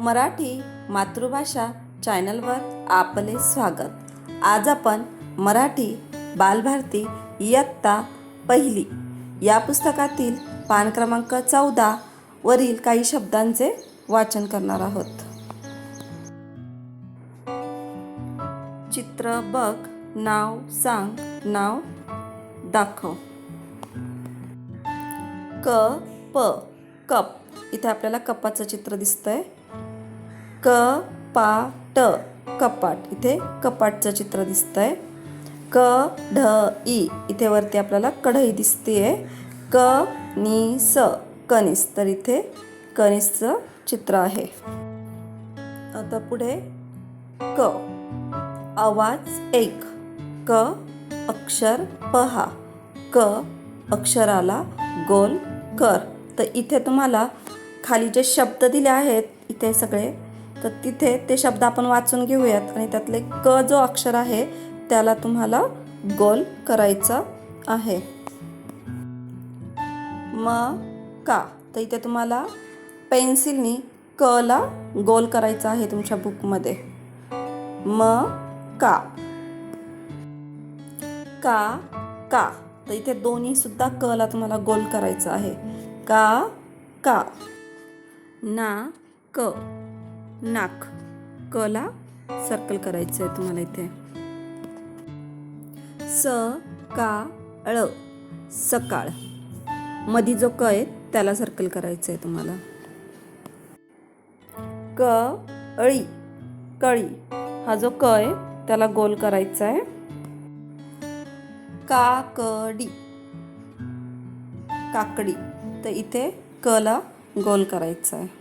मराठी मातृभाषा चॅनलवर आपले स्वागत. आज आपण मराठी बालभारती इयत्ता पहिली या पुस्तकातील पान क्रमांक चौदा वरील काही शब्दांचे वाचन करणार आहोत. चित्र बघ नाव सांग नाव दाखव. क प कप. इथे आपल्याला कपाचं चित्र दिसतंय. क पा ट. कपाट. इथे कपाटचं चित्र दिसतंय. क ढ ई इथे वरती आपल्याला कढई दिसतेय. क नि स. कनिस. तर इथे कनिसचं चित्र आहे. आता पुढे क. आवाज एक. क अक्षर पहा. क अक्षराला गोल कर. तर इथे तुम्हाला खाली जे शब्द दिले आहेत इथे सगळे तर तिथे ते शब्द आपण वाचून घेऊयात आणि त्यातले क जो अक्षर आहे त्याला तुम्हाला गोल करायचा आहे. म का. तर इथे तुम्हाला पेन्सिलनी क ला गोल करायचा आहे तुमच्या बुकमध्ये. म का. का का. तर इथे दोन्ही सुद्धा क ला तुम्हाला गोल करायचं आहे. का का. ना क. नाक. कला सर्कल करायचं आहे तुम्हाला इथे. स का ळ सकाळ. मधी जो क आहे त्याला सर्कल करायचं आहे तुम्हाला. क अळी कळी. हा जो क आहे त्याला गोल करायचा आहे काकडी. काकडी. तर इथे कला गोल करायचा आहे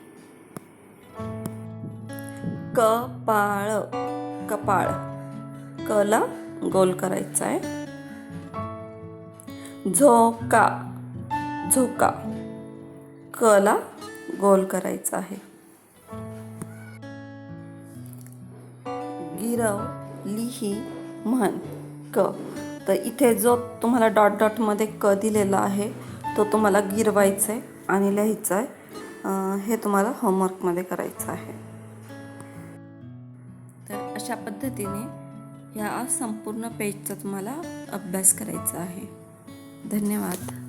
कपाळ कपाळ. कला गोल करायचा आहे. झोका झोका. कला गोल करायचा आहे. गिरव लिही म्हण क. तर इथे जो तुम्हाला डॉट डॉटमध्ये क दिलेला आहे तो तुम्हाला गिरवायचा आहे आणि लिहायचा आहे. हे तुम्हाला होमवर्कमध्ये करायचं आहे. अशा पद्धतीने ह्या संपूर्ण पेजचा तुम्हाला अभ्यास करायचा आहे. धन्यवाद.